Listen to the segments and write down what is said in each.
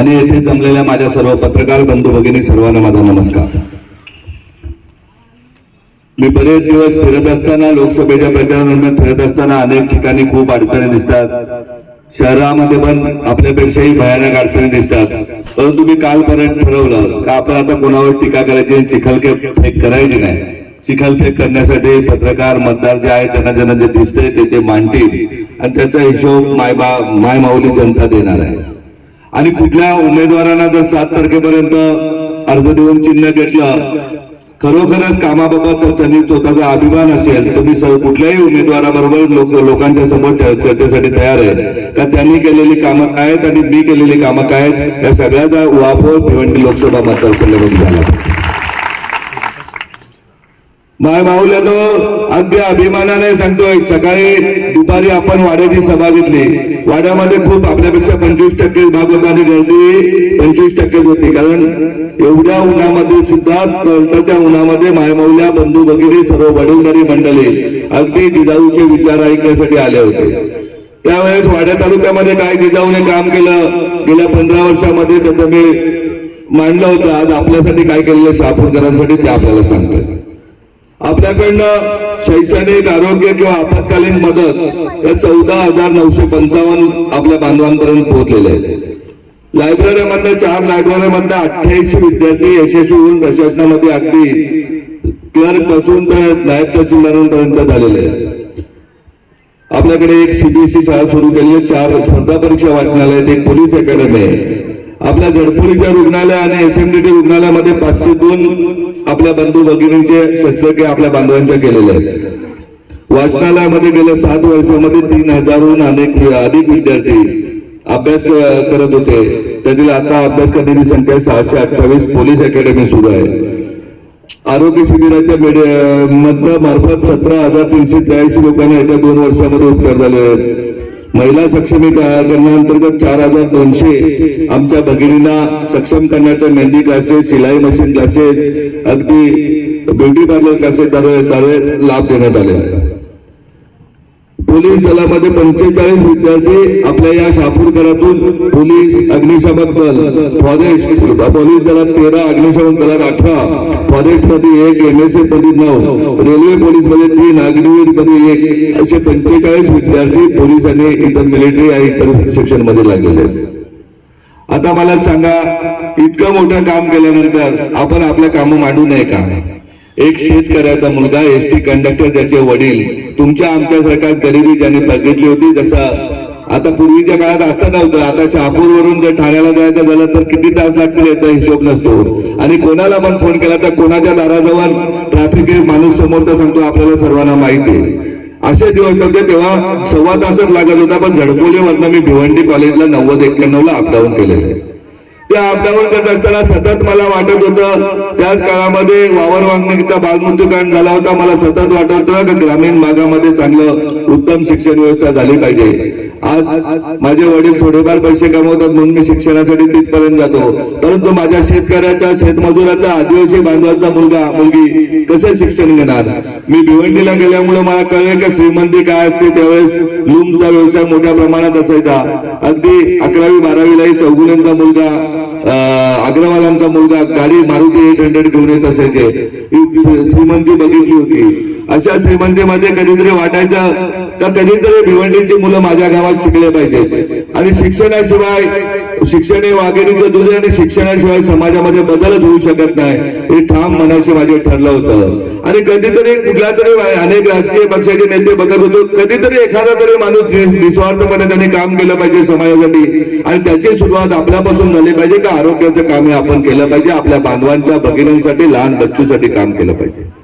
आणि येथे जमलेल्या माझ्या सर्व पत्रकार बंधू भगिनी सर्वांना माझा नमस्कार. मी बरेच दिवस फिरत असताना लोकसभेच्या प्रचारादरम्यान फिरत असताना अनेक ठिकाणी खूप अडचणी दिसतात. शहरामध्ये पण आपल्यापेक्षाही भयानक अडचणी दिसतात. परंतु मी कालपर्यंत ठरवलं का आपण आता कोणावर टीका करायची आणि चिखलफेक करायची नाही. चिखलफेक करण्यासाठी पत्रकार मतदार जे आहेत त्यांना ज्यांना जे दिसतंय ते ते मांडतील. आणि त्याचा हिशोब मायबा माय माऊली जनता देणार आहे. आणि कुठल्या उमेदवारांना जर सात तारखेपर्यंत अर्ज देऊन चिन्ह घेतलं खरोखरच कामाबाबत तर त्यांनी स्वतःचा अभिमान असेल. तर मी कुठल्याही उमेदवाराबरोबर लोक लोकांच्या समोर चर्चेसाठी तयार आहे. का त्यांनी केलेली कामं काय आहेत आणि मी केलेली कामं काय आहेत या सगळ्याचा उहापोह भिवंडी लोकसभा मतदारसंघामध्ये झाला. माय माऊल्या तो अगदी अभिमानाने सांगतोय सकाळी दुपारी आपण वाड्याची सभा घेतली. वाड्यामध्ये खूप आपल्यापेक्षा पंचवीस टक्के भाग होता आणि गर्दी पंचवीस टक्केच होती. कारण एवढ्या उन्हामध्ये सुद्धा तळतळत्या उन्हामध्ये मायमाऊल्या बंधू वगैरे सर्व वडीलधारी मंडळी अगदी जिजाऊचे विचार ऐकण्यासाठी आले होते. त्यावेळेस वाड्या तालुक्यामध्ये काय जिजाऊने काम केलं गेल्या पंधरा वर्षामध्ये त्याचं मी मांडलं होतं. आज आपल्यासाठी काय केलेलं शहापूरकरांसाठी ते आपल्याला सांगतोय. आपल्याकडनं शैक्षणिक आरोग्य किंवा आपत्कालीन मदत या चौदा हजार नऊशे पंचावन्न आपल्या बांधवांपर्यंत पोहोचलेले आहेत. लायब्ररीमधनं चार लायब्ररीमधनं अठ्ठ्याऐंशी विद्यार्थी यशस्वी होऊन प्रशासनामध्ये अगदी क्लर्कपासून तर नायब तहसीलदारांपर्यंत झालेले आहेत. आपल्याकडे एक सीबीएसई शाळा सुरू केली आहे. चार स्पर्धा परीक्षा वाचनालय एक पोलीस अकॅडमी आहे. आपल्या झडपोलीच्या रुग्णालय आणि एसएमडीटी रुग्णालयामध्ये पाचशे दोन आपल्या बंधू भगिनींचे शस्त्रक्रिया आपल्या बांधवांच्या केलेल्या आहेत. वाचनालयामध्ये गेल्या सात वर्षामध्ये तीन हजारहून अनेक अधिक विद्यार्थी अभ्यास करत होते. त्यातील आता अभ्यास करण्याची संख्या सहाशे अठ्ठावीस पोलीस अकॅडमी सुरू आहे. आरोग्य शिबिराच्या मेडिया मधनं मार्फत सतरा हजार तीनशे त्र्याऐंशी लोकांना येत्या दोन वर्षामध्ये उपचार झाले आहेत. महिला सक्षमीकरणाअंतर्गत चार हजार दोनशे आमच्या भगिनींना सक्षम करण्याच्या मेहंदी क्लासेस शिलाई मशीन क्लासेस अगदी ब्युटी पार्लर क्लासेस लाभ देण्यात आले आहे. पोलीस दलामध्ये पंचेचाळीस विद्यार्थी आपल्या या शापूरकरातून पोलीस अग्निशामक दल फॉरेस्ट पोलीस दलात तेरा अग्निशामक दलात अठरा फॉरेस्टमध्ये एक एम एसमध्ये नऊ रेल्वे पोलीसमध्ये तीन अग्निवीरमध्ये एक असे पंचेचाळीस विद्यार्थी पोलीस आणि इतर मिलिटरी आणि इतर सेक्शनमध्ये लागलेले आहेत. आता मला सांगा इतकं मोठं काम केल्यानंतर आपण आपलं काम मांडू नये का? एक शेतकऱ्याचा मुलगा एस टी कंडक्टर त्याचे वडील तुमच्या आमच्यासारख्या गरिबी ज्यांनी बघितली होती जसं आता पूर्वीच्या काळात असं नव्हतं. आता शहापूरवरून जर ठाण्याला जायचं झालं तर किती तास लागतील याचा हिशोब नसतो. आणि कोणाला पण फोन केला तर कोणाच्या दाराजवळ ट्रॅफिक माणूस समोरचा सांगतो आपल्याला सर्वांना माहिती आहे. असे दिवस नव्हते तेव्हा सव्वा तासच लागत होता पण झडपोलीवरनं मी भिवंडी कॉलेजला नव्वद एक्क्याण्णवला अपडाऊन केलेलं आहे. त्या अपडाऊन करत असताना सतत मला वाटत होतं त्याच काळामध्ये वावर वांगणीचा बालमृत्यूकांड झाला होता. मला सतत वाटत होतं की ग्रामीण भागामध्ये चांगलं उत्तम शिक्षण व्यवस्था झाली पाहिजे. आज माझे वडील थोडेफार पैसे कमवतात म्हणून मी शिक्षणासाठी तिथपर्यंत जातो. परंतु माझ्या शेतकऱ्याचा शेतमजुराचा आदिवासी बांधवाचा मुलगा मुलगी कसं शिक्षण घेणार? मी भिवंडीला गेल्यामुळे मला कळलं की श्रीमंती काय असते त्यावेळेस लूमचा व्यवसाय मोठ्या प्रमाणात असायचा. अगदी अकरावी बारावीलाही चौगुलेंचा मुलगा अग्रवालांचा मुलगा गाडी मारुती एट हंड्रेड घेऊन येत असायचे. श्रीमंती बघितली होती. अशा श्रीमंतीमध्ये कधीतरी वाटायचं का कधीतरी भिवंडीची मुलं माझ्या गावात शिकले पाहिजे आणि शिक्षणाशिवाय शिक्षण हे वाघिणीचं दूध आहे आणि शिक्षणाशिवाय समाजामध्ये बदलच होऊ शकत नाही. हे ठाम मनाशी माझे ठरलं होतं. आणि कधीतरी कुठल्या तरी अनेक राजकीय पक्षाचे नेते बघत होतो. कधीतरी एखादा तरी माणूस निस्वार्थपणे त्यांनी काम केलं पाहिजे समाजासाठी. आणि त्याची सुरुवात आपल्यापासून झाली पाहिजे का आरोग्याचं काम हे आपण केलं पाहिजे? आपल्या बांधवांच्या भगिनींसाठी लहान बच्चूसाठी काम केलं पाहिजे.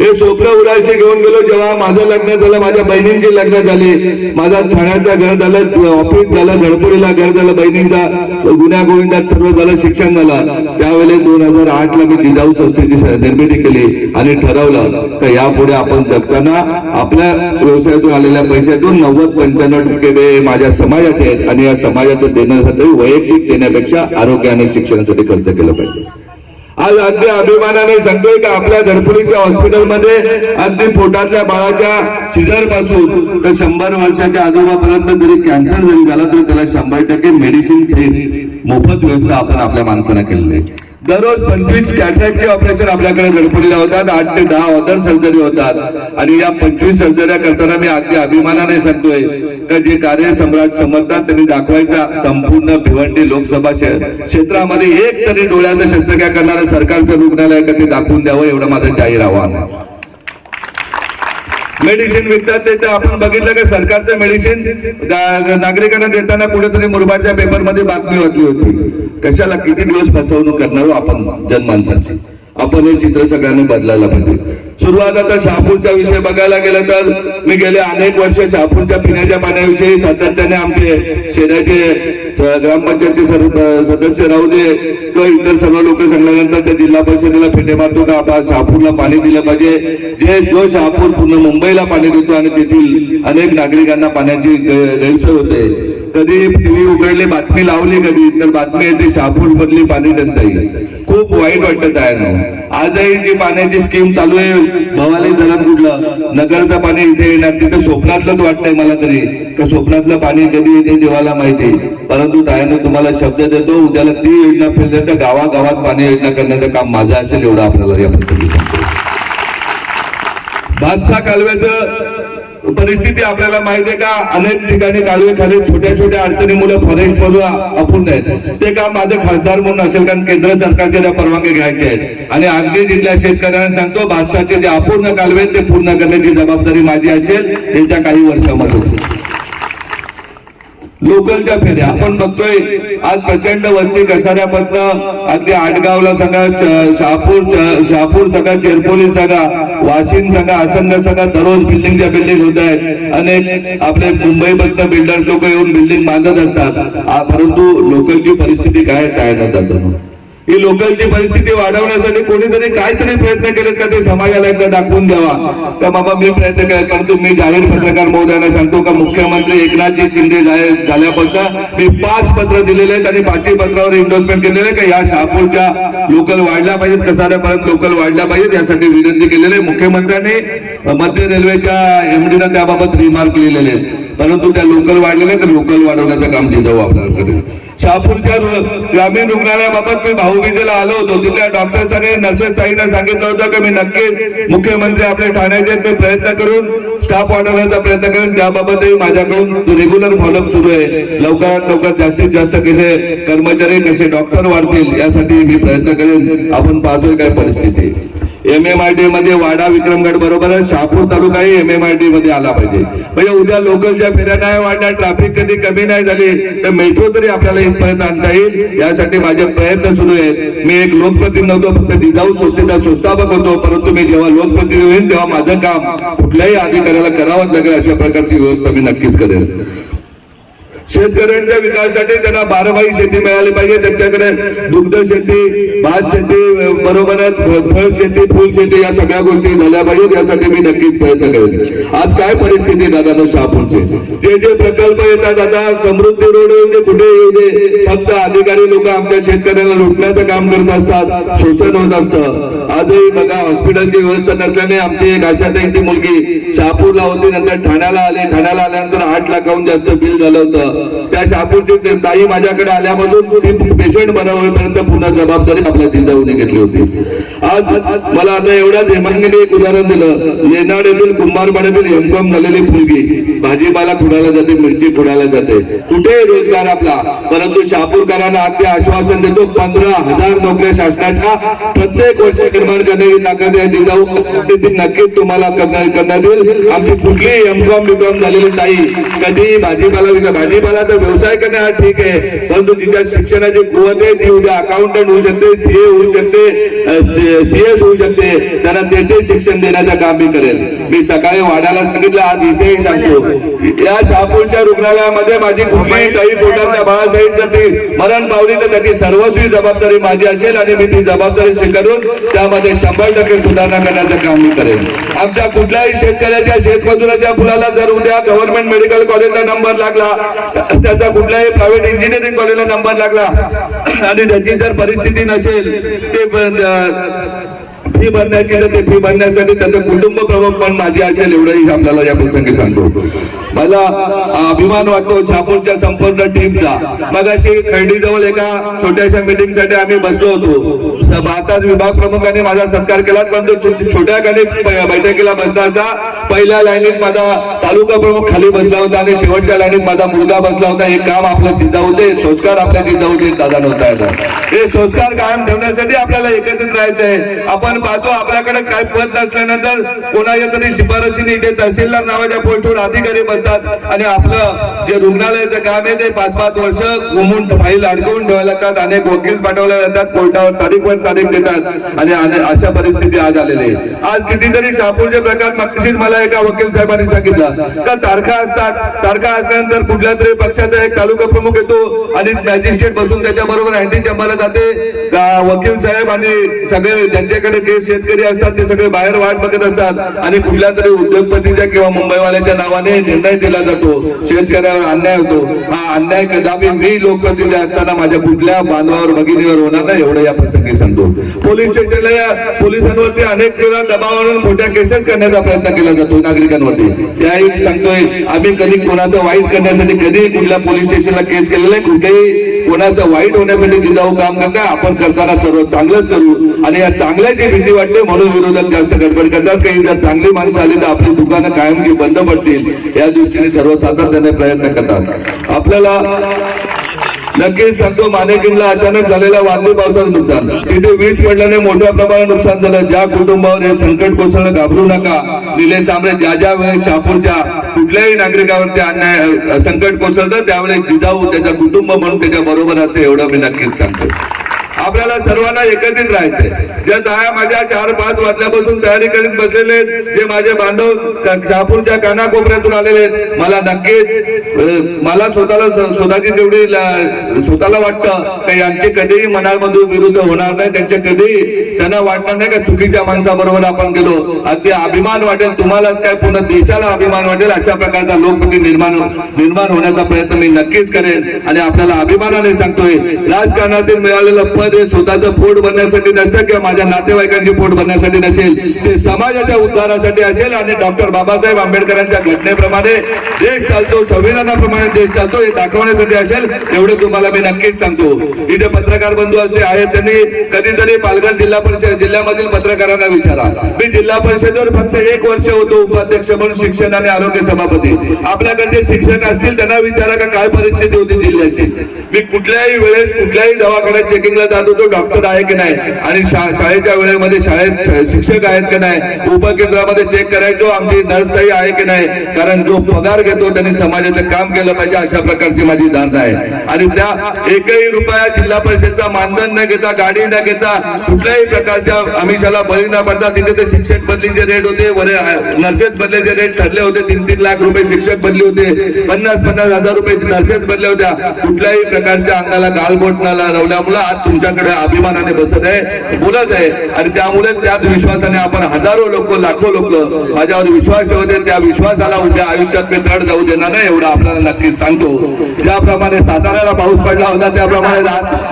हे स्वप्न उराशी घेऊन गेलो जेव्हा माझं लग्न झालं माझ्या बहिणींची लग्न झाली. माझा ठाण्याचा घर झालं ऑफिस झालं झडपुरीला घर झालं बहिणींचा गुन्हा गोविंदात सर्व झालं शिक्षण झालं. त्यावेळेस दोन हजार आठ ला मी जिजाऊ संस्थेची निर्मिती केली आणि ठरवलं का यापुढे आपण जगताना आपल्या व्यवसायातून आलेल्या पैशातून नव्वद पंच्याण्णव टक्के माझ्या समाजाचे आहेत. आणि या समाजाचं देण्यासाठी वैयक्तिक देण्यापेक्षा आरोग्य आणि शिक्षणासाठी खर्च केलं पाहिजे. आज अगदी अभिमानाने सांगतोय की आपल्या धडपुरीच्या हॉस्पिटलमध्ये अगदी पोटातल्या बाळाच्या सिझरपासून तर शंभर वर्षाच्या आजोबापर्यंत जरी कॅन्सर जरी झाला तर त्याला शंभर टक्के मेडिसिन मोफत व्यवस्था आपण आपल्या माणसांना केलेली आहे. दररोज पंचवीस कॅटरॅक्टचे ऑपरेशन आपल्याकडे गणपतीला होतात. आठ ते दहा ऑदर सर्जरी होतात. आणि या पंचवीस सर्जऱ्या करताना मी अगदी अभिमानाने सांगतोय का जे कार्य सम्राट समजतात त्यांनी दाखवायचा संपूर्ण भिवंडी लोकसभा क्षेत्रामध्ये एक तरी डोळ्याचं शस्त्रक्रिया करणारं सरकारचं रुग्णालय कधी दाखवून द्यावं एवढं माझं जाहीर आव्हान आहे. मेडिसिन विकतात ते तर आपण बघितलं का सरकारचं मेडिसिन नागरिकांना देताना कुठेतरी मुरबाडच्या पेपरमध्ये बातमी वाचली होती. कशाला किती दिवस फसवणूक करणार हो आपण जनमानसाची आपण हे चित्र सगळ्यांनी बदलायला पाहिजे. सुरुवात आता शहापूरचा विषय बघायला गेलं तर मी गेले अनेक वर्ष शहापूरच्या पिण्याच्या पाण्याविषयी सातत्याने आमचे शेजारचे ग्रामपंचायतचे सर्व सदस्य राहू दे किंवा इतर सर्व लोक सांगल्यानंतर त्या जिल्हा परिषदेला फेटे मारतो का आपण शहापूरला पाणी दिलं पाहिजे. जे जो शहापूर पूर्ण मुंबईला पाणी देतो आणि तेथील अनेक नागरिकांना पाण्याची गैरसोय होते. कधी टीव्ही उघडले बातमी लावली कधी तर बातमी येते शहापूर मधली पाणी टंचाई. खूप वाईट वाटत आहे ना. आजही जी पाण्याची स्कीम चालू आहे भवाली धरण कुठलं? नगरचं पाणी इथे येणार तिथे स्वप्नातलंच वाटतंय मला तरी. का स्वप्नातलं पाणी कधी येते देवाला माहिती? परंतु दायानं तुम्हाला शब्द देतो उद्याला ती योजना फिरते तर गावागावात पाणी योजना करण्याचं काम माझं असेल एवढं आपल्याला या प्रसंगी सांगतो. भातसा कालव्याचं परिस्थिती आपल्याला माहिती आहे का? अनेक ठिकाणी कालवे खाली छोट्या छोट्या अडचणी मुलं फॉरेस्ट मधून अपूर्ण आहेत. ते काम माझं खासदार म्हणून असेल कारण केंद्र सरकारचे त्या परवानगी घ्यायचे आहेत. आणि अगदी जिल्ह्या शेतकऱ्यांना सांगतो बादशाहचे जे अपूर्ण कालवे आहेत ते पूर्ण करण्याची जबाबदारी माझी असेल येत्या काही वर्षामध्ये. लोकलच्या फेऱ्या. आपण बघतोय आज प्रचंड वस्ती कसाऱ्यापासून अगदी आडगावला सांगा शहापूर शहापूर सांगा चेरपोली सांगा वाशिम सांगा आसंग सांगा दररोज बिल्डिंगच्या बिल्डिंग होत आहेत. अनेक आपले मुंबईपासून बिल्डर्स लोक येऊन बिल्डिंग बांधत असतात. परंतु लोकलची परिस्थिती काय काय न ही लोकलची परिस्थिती वाढवण्यासाठी कोणीतरी काहीतरी प्रयत्न केलेत का ते समाजाला एकदा दाखवून द्यावा? का बाबा मी प्रयत्न केले परंतु मी जाहीर पत्रकार महोदयांना सांगतो का मुख्यमंत्री एकनाथजी शिंदे झाल्यापासून मी पाच पत्र दिलेले आहेत आणि पाचही पत्रावर एन्डोर्समेंट केलेले का या शहापूरच्या लोकल वाढल्या पाहिजेत कसाऱ्यापर्यंत लोकल वाढल्या पाहिजेत यासाठी विनंती केलेली आहे. मुख्यमंत्र्यांनी मध्य रेल्वेच्या एमडीनं त्याबाबत रिमार्क लिहिलेले आहेत. परंतु त्या लोकल वाढलेल्या तर लोकल वाढवण्याचं काम जिजाऊ आपल्याला करेल शहापूरच्या ग्रामीण रुग्णालयाबाबत मी भाऊबीजेला आलो होतो. तिथल्या डॉक्टर्सांनी नर्सेस ताईंना सांगितलं होतं की मी नक्कीच मुख्यमंत्री आपले ठाण्याचे मी प्रयत्न करून स्टाफ वाढवण्याचा प्रयत्न करेन. त्याबाबतही माझ्याकडून रेग्युलर फॉलोअप सुरू आहे. लवकरात लवकर जास्तीत जास्त कसे कर्मचारी कसे डॉक्टर वाढतील यासाठी मी प्रयत्न करेन. आपण पाहतोय काय परिस्थिती. एम एम आय डी मध्ये वाडा विक्रमगड बरोबर शहापूर तालुकाही एम एम आय डी मध्ये आला पाहिजे. म्हणजे उद्या लोकलच्या फेऱ्या नाही वाढल्या ट्रॅफिक कधी कमी नाही झाली तर मेट्रो तरी आपल्याला इथपर्यंत आणता येईल. यासाठी माझे प्रयत्न सुरू आहेत. मी एक लोकप्रतिनिधी नव्हतो फक्त जिजाऊ संस्थेचा संस्थापक होतो. परंतु मी जेव्हा लोकप्रतिनिधी होईल तेव्हा माझं काम कुठल्याही अधिकाऱ्याला करावंच लागेल अशा प्रकारची व्यवस्था मी नक्कीच करेल शेतकऱ्यांच्या विकासासाठी त्यांना बारमाही शेती मिळाली पाहिजे. त्यांच्याकडे दुग्ध शेती भात शेती बरोबरच फळ शेती फुल शेती या सगळ्या गोष्टी झाल्या पाहिजेत. यासाठी मी नक्कीच प्रयत्न करेन. आज काय परिस्थिती दादा शहापूरची? जे जे प्रकल्प येतात आता समृद्धी रोड येऊ दे कुठे येऊ दे फक्त अधिकारी लोक आमच्या शेतकऱ्यांना लुटण्याचं काम करत असतात शोषण होत असतं. आजही बघा हॉस्पिटलची व्यवस्था नसल्याने आमची एक आशाताईंची मुलगी शहापूरला होती नंतर ठाण्याला आले. ठाण्याला आल्यानंतर आठ लाखाहून जास्त बिल झालं होतं. त्या शापूरची ताई माझ्याकडे आल्यापासून पेशंट बनवण्यापर्यंत पुन्हा जबाबदारी आपल्या जिल्ह्याने घेतली होती. आज मला आता एवढ्याच हेमांगीने एक उदाहरण दिलं. येणार येथील कुंभारपाड्यातील एमकॉम झालेली मुलगी भाजीपाला खुडायला जाते मिरची खुडायला जाते. कुठे रोजगार आपला? परंतु शहापूरकरांना ते आश्वासन देतो पंधरा हजार नोकऱ्या शासनाच्या प्रत्येक वर्ष निर्माण करण्याची ताकद या जिजाऊ ती नक्कीच तुम्हाला करण्यात येईल. आमची कुठलीही एमकॉम बीकॉम झालेली ताई कधी भाजीपाला भाजीपाला भाजीपाला तर व्यवसाय करणे हा ठीक आहे परंतु तिच्या शिक्षणाची कुवत आहे ती उद्या अकाउंटंट होऊ शकते सीए होऊ शकते सीएस होऊ शकते त्यांना तेथे शिक्षण देण्याचं काम मी करेल. मी सकाळी वाड्याला सांगितलं आज इथेही सांगतो. या शहापूरच्या रुग्णालयामध्ये माझी कुठलीही काही पोटातल्या बाळासाहेब जर ती मरण पावली तर त्याची सर्वस्वी जबाबदारी माझी असेल आणि मी ती जबाबदारी स्वीकारून त्यामध्ये शंभर टक्के सुधारणा करण्याचं काम मी करेन आमच्या कुठल्याही शेतकऱ्याच्या शेतमजुराच्या फुलाला जर उद्या गव्हर्नमेंट मेडिकल कॉलेजला नंबर लागला. त्याचा कुठल्याही प्रायव्हेट इंजिनिअरिंग कॉलेजला नंबर लागला. आणि त्याची जर परिस्थिती नसेल ते फी भरण्याची तर ते फी भरण्यासाठी त्याचं कुटुंब प्रमुख पण माझी असेल एवढंही आपल्याला या प्रसंगी सांगतो. मला अभिमान वाटतो छापूरच्या संपूर्ण टीमचा मग अशी एका छोट्याशा मीटिंगसाठी आम्ही बसलो होतो. भारतात विभाग प्रमुखांनी माझा सत्कार केला पण तो छोट्या खाली बैठकीला बसला असता पहिल्या लाईनीत माझा तालुका प्रमुख खाली बसला होता आणि शेवटच्या लाईनीत माझा मुलगा बसला होता. हे काम आपलं जिजाऊचे संस्कार आपल्या जिजाऊचे दादा नव्हता येतात हे संस्कार कायम ठेवण्यासाठी आपल्याला एकत्रित राहायचंय. आपण पाहतो आपल्याकडे काय पद नसल्यानंतर कोणाच्या तरी शिफारसीने इथे तहसीलदार नावाच्या पोस्टवर अधिकारी बसतात. आणि आपलं जे रुग्णालयाचं काम आहे ते पाच पाच वर्ष घुमून फाईल अडकवून ठेवायला लागतात. अनेक वकील पाठवले जातात कोर्टावर तारीखवर तारीख देतात. आणि अशा परिस्थिती आज आलेली आहे. आज कितीतरी शापूरचे प्रकार मागशीच मला एका वकील साहेबांनी सांगितलं. का तारखा असतात? तारखा असल्यानंतर कुठल्या तरी पक्षाचा एक तालुका प्रमुख येतो आणि मॅजिस्ट्रेट बसून त्याच्या बरोबर अँटी चंबाला जाते. वकील साहेब आणि सगळे ज्यांच्याकडे केस शेतकरी असतात ते सगळे बाहेर वाट बघत असतात. आणि कुठल्या तरी उद्योगपतीच्या किंवा मुंबईवाल्याच्या नावाने निर्णय अन्याय दिला जातो शेतकऱ्यावर अन्याय होतो. हा अन्याय कदापि मी लोकप्रतिनिधी असताना माझ्या कुठल्या बांधवावर भगिनीवर होणार नाही एवढं या प्रसंगी सांगतो. पोलीस स्टेशनला या पोलिसांवरती अनेक वेळा दबाव आणून मोठ्या केसेस करण्याचा प्रयत्न केला जातो नागरिकांवरती. त्याही सांगतोय आम्ही कधी कोणाचं वाईट करण्यासाठी कधीही कुठल्या पोलीस स्टेशनला केस केलेला आहे कुठेही कोणाचं वाईट होण्यासाठी जिजाऊ काम करता आपण करताना सर्व चांगलंच करू. आणि या चांगल्याची भीती वाटते म्हणून विरोधक जास्त गडबड करतात. काही जर चांगली माणसं आली तर आपली दुकानं कायमची बंद पडतील. या दृष्टीने सर्व सातत्याने प्रयत्न करतात. आपल्याला नक्कीच सांगतो मानेकिनला अचानक झालेल्या वादळी पावसाचं नुकसान. तिथे वीज पडल्याने मोठ्या प्रमाणात नुकसान झालं. ज्या कुटुंबावर हे संकट कोसळणं घाबरू नका. निलेश सांबरे ज्या ज्या वेळेस शहापूरच्या कुठल्याही नागरिकावरती अन्याय संकट कोसळतं त्यावेळेस जिजाऊ त्याच्या कुटुंब म्हणून त्याच्या बरोबर असते एवढं मी नक्कीच सांगतो. आपल्याला सर्वांना एकत्रित राहायचंय. ज्या दहा माझ्या चार पाच वाजल्यापासून तयारी करीत बसलेले आहेत, जे माझे बांधव शहापूरच्या कानाकोपऱ्यातून आलेले आहेत मला नक्कीच मला स्वतःला स्वतःची तेवढी स्वतःला वाटतं की यांचे कधीही मनामधून विरुद्ध होणार नाही त्यांचे कधीही त्यांना वाटणार नाही का चुकीच्या माणसाबरोबर आपण गेलो. अगदी अभिमान वाटेल तुम्हालाच काय पूर्ण देशाला अभिमान वाटेल अशा प्रकारचा लोकप्रती निर्माण निर्माण होण्याचा प्रयत्न मी नक्कीच करेन. आणि आपल्याला अभिमानाने सांगतोय राजकारणातील मिळालेलं पद हे स्वतःचं पोट भरण्यासाठी नसतं किंवा माझ्या नातेवाईकांची पोट भरण्यासाठी नसेल ते समाजाच्या उद्धारासाठी असेल आणि डॉक्टर बाबासाहेब आंबेडकरांच्या घटनेप्रमाणे देश चालतो संविधानाप्रमाणे देश चालतो हे दाखवण्यासाठी असेल एवढे तुम्हाला मी नक्कीच सांगतो. इथे पत्रकार बंधू असते आहेत त्यांनी कधीतरी पालघर जिल्हा परिषद जिल्ह्यामधील पत्रकारांना विचारा. मी जिल्हा परिषदेवर फक्त एक वर्ष होतो उपाध्यक्ष म्हणून शिक्षण आणि आरोग्य सभापती. आपल्याकडे शिक्षक असतील त्यांना विचारा का काय परिस्थिती होती जिल्ह्याची. मी कुठल्याही वेळेस कुठल्याही दवाखान्यात चेकिंगला जात होतो डॉक्टर आहे की नाही. आणि शा- शाळेच्या वेळेमध्ये शाळेत शिक्षक आहेत की नाही? उपकेंद्रामध्ये चेक करायचो आमची नर्सताई आहे की नाही? कारण जो पगार घेतो त्यांनी समाजाचं काम केलं पाहिजे अशा प्रकारची माझी धारणा आहे. आणि त्या एकही रुपया जिल्हा परिषदचा मानधन न घेता गाडी न घेता कुठल्याही प्रकारच्या आमिषाला बळी न पडता तिथे ते शिक्षक बदलीचे रेट होते वर नर्सेस बदलीचे रेट ठरले होते. तीन तीन लाख रुपये शिक्षक बदली होते. पन्नास पन्नास हजार रुपये नर्सेस बदल्या होत्या. कुठल्याही प्रकारच्या अंगाला गालबोट न लावल्यामुळे आज तुमच्याकडे अभिमानाने बसत आहे. बोला बोलत आहे आणि त्यामुळे त्याच विश्वासाने आपण हजारो लोक लाखो लोक माझ्यावर विश्वास ठेवते त्या विश्वासाला उद्या आयुष्यात मी तड जाऊ देणार नाही एवढं आपल्याला नक्कीच सांगतो. ज्याप्रमाणे साताऱ्याला पाऊस पडला होता त्याप्रमाणे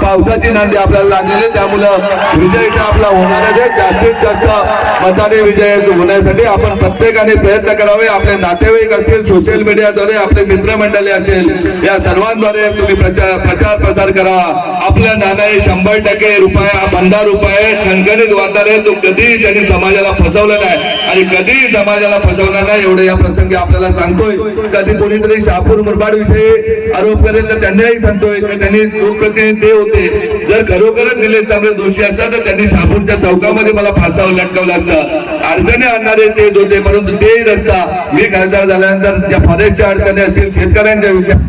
पावसाची नांदी आपल्याला लागलेली त्यामुळं विजय आपला होणार आहे. जास्तीत जास्त मताने विजय होण्यासाठी आपण प्रत्येकाने प्रयत्न करावे. आपले नातेवाईक असतील सोशल मीडियाद्वारे आपले मित्रमंडळी असेल या सर्वांद्वारे तुम्ही प्रचार प्रचार प्रसार करा. आपल्या नाणे शंभर टक्के रुपये पंधरा रुपये खणखणीत वातावरण आहे. तो कधीही त्यांनी समाजाला फसवलेला नाही आणि कधीही समाजाला फसवणार नाही एवढं या प्रसंगी आपल्याला सांगतोय. कधी कोणीतरी शापूर मुरबाड विषयी आरोप करेल तर त्यांनाही सांगतोय त्यांनी लोकप्रतिनिधी ते होते. जर खरोखरच निलेश सांबरे दोषी असतात तर त्यांनी शापूरच्या चौकामध्ये मला फासावर लटकवलं असतं. अडचणी आणणारे तेच होते परंतु तेही रस्ता मी खासदार झाल्यानंतर त्या फॉरेस्टच्या अडचणी असतील शेतकऱ्यांच्या विषयात